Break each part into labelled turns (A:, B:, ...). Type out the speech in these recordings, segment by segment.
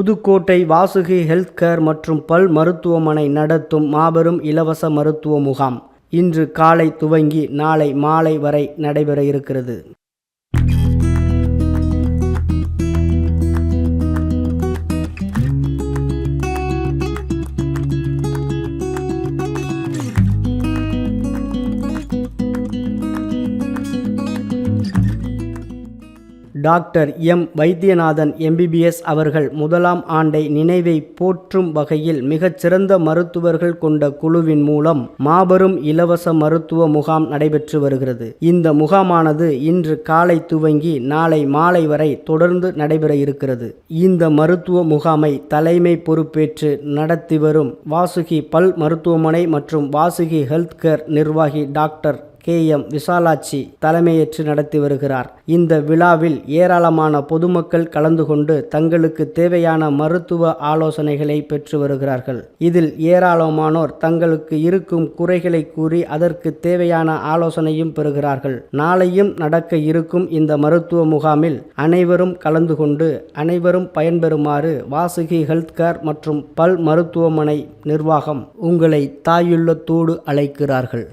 A: Pudukkottai Vasuki health care மற்றும் பல் மருத்துவமனை நடத்தும் மாபெரும் இலவச மருத்துவ முகாம். இன்று காலை துவங்கி நாளை மாலை வரை நடைபெற இருக்கிறது. Doctor M. வைத்தியநாதன் எம்பிபிஎஸ் அவர்கள் முதலாம் ஆண்டை நினைவை போற்றும் வகையில் மிகச்சிறந்த மருத்துவர்கள் கொண்ட குழுவின் மூலம் மாபெரும் இலவச மருத்துவ முகாம் நடைபெற்று வருகிறது. இந்த முகாமானது இன்று காலை துவங்கி நாளை மாலை வரை தொடர்ந்து நடைபெற இருக்கிறது. இந்த மருத்துவ முகாமை தலைமை பொறுப்பேற்று நடத்தி வரும் வாசுகி பல் மருத்துவமனை மற்றும் வாசுகி ஹெல்த் கேர் நிர்வாகி டாக்டர் கே எம் விசாலாட்சி தலைமையேற்று நடத்தி வருகிறார். இந்த விழாவில் ஏராளமான பொதுமக்கள் கலந்து கொண்டு தங்களுக்கு தேவையான மருத்துவ ஆலோசனைகளை பெற்று வருகிறார்கள். இதில் ஏராளமானோர் தங்களுக்கு இருக்கும் குறைகளை கூறி அதற்கு தேவையான ஆலோசனையும் பெறுகிறார்கள். நாளையும் நடக்க இருக்கும் இந்த மருத்துவ முகாமில் அனைவரும் கலந்து கொண்டு அனைவரும் பயன்பெறுமாறு வாசுகி ஹெல்த் கேர் மற்றும் பல் மருத்துவமனை நிர்வாகம் உங்களை தாயுள்ளத்தோடு அழைக்கிறார்கள்.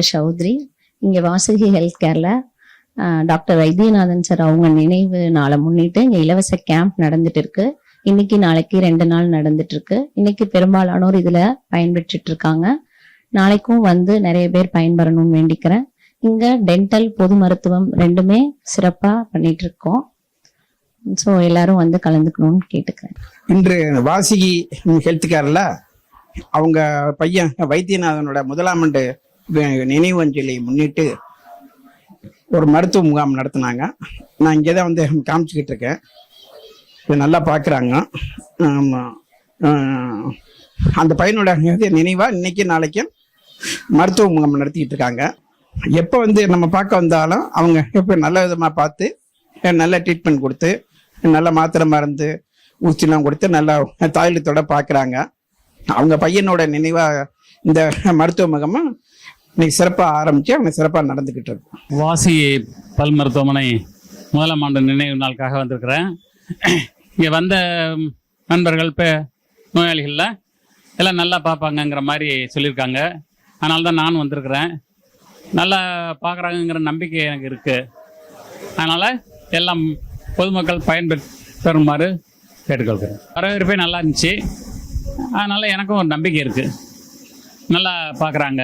B: டாக்டர் சௌத்ரி இங்கே வாசுகி ஹெல்த் கேரில் டாக்டர் வைத்தியநாதன் சார் அவங்க நினைவு நாளை முன்னிட்டு இங்கே இலவச கேம்ப் நடந்துட்டு இருக்கு இன்னைக்கு நாளைக்கு ரெண்டு நாள் நடந்துட்டு இருக்கு இன்னைக்கு பெரும்பாலானோர் இதில் பயன்பெற்றுட்டு இருக்காங்க நாளைக்கும் வந்து நிறைய பேர் பயன்பெறணும்னு வேண்டிக்கிறேன். இங்க டென்டல் பொது மருத்துவம் ரெண்டுமே சிறப்பா பண்ணிட்டு இருக்கோம் ஸோ எல்லாரும் வந்து கலந்துக்கணும்னு கேட்டுக்கிறேன்.
C: இன்று வாசிகி ஹெல்த் கேர்ல அவங்க பையன் வைத்தியநாதனோட முதலாம் ஆண்டு நினைவஞ்சலியை முன்னிட்டு ஒரு மருத்துவ முகாம் நடத்தினாங்க. நான் இங்கே தான் வந்து காமிச்சிக்கிட்டு இருக்கேன். இது நல்லா பார்க்குறாங்க. அந்த பையனோட இது இன்னைக்கு நாளைக்கும் மருத்துவ முகாம் நடத்திக்கிட்டு இருக்காங்க. எப்போ வந்து நம்ம பார்க்க வந்தாலும் அவங்க எப்போ நல்ல விதமாக பார்த்து நல்ல ட்ரீட்மெண்ட் கொடுத்து நல்ல மாத்திரை மருந்து ஊசிலாம் கொடுத்து நல்லா தாயலத்தோட பார்க்குறாங்க. அவங்க பையனோட நினைவாக இந்த மருத்துவ முகமாக இன்னைக்கு சிறப்பாக ஆரம்பிச்சு அவங்க சிறப்பாக நடந்துக்கிட்டு இருக்கு.
D: வாசி பல் மருத்துவமனை முதலாம் ஆண்டு நினைவு நாளுக்காக வந்திருக்கிறேன். இங்கே வந்த நண்பர்கள் இப்போ நோயாளிகளில் எல்லாம் நல்லா பார்ப்பாங்கங்கிற மாதிரி சொல்லியிருக்காங்க. அதனால தான் நானும் வந்திருக்கிறேன். நல்லா பார்க்குறாங்கங்கிற நம்பிக்கை எனக்கு இருக்குது அதனால் எல்லாம் பொதுமக்கள் பயன்பெறுமாறு கேட்டுக்கொள்கிறேன். வரவேற்பே நல்லா இருந்துச்சு. அதனால் எனக்கும் ஒரு நம்பிக்கை இருக்குது நல்லா பார்க்குறாங்க.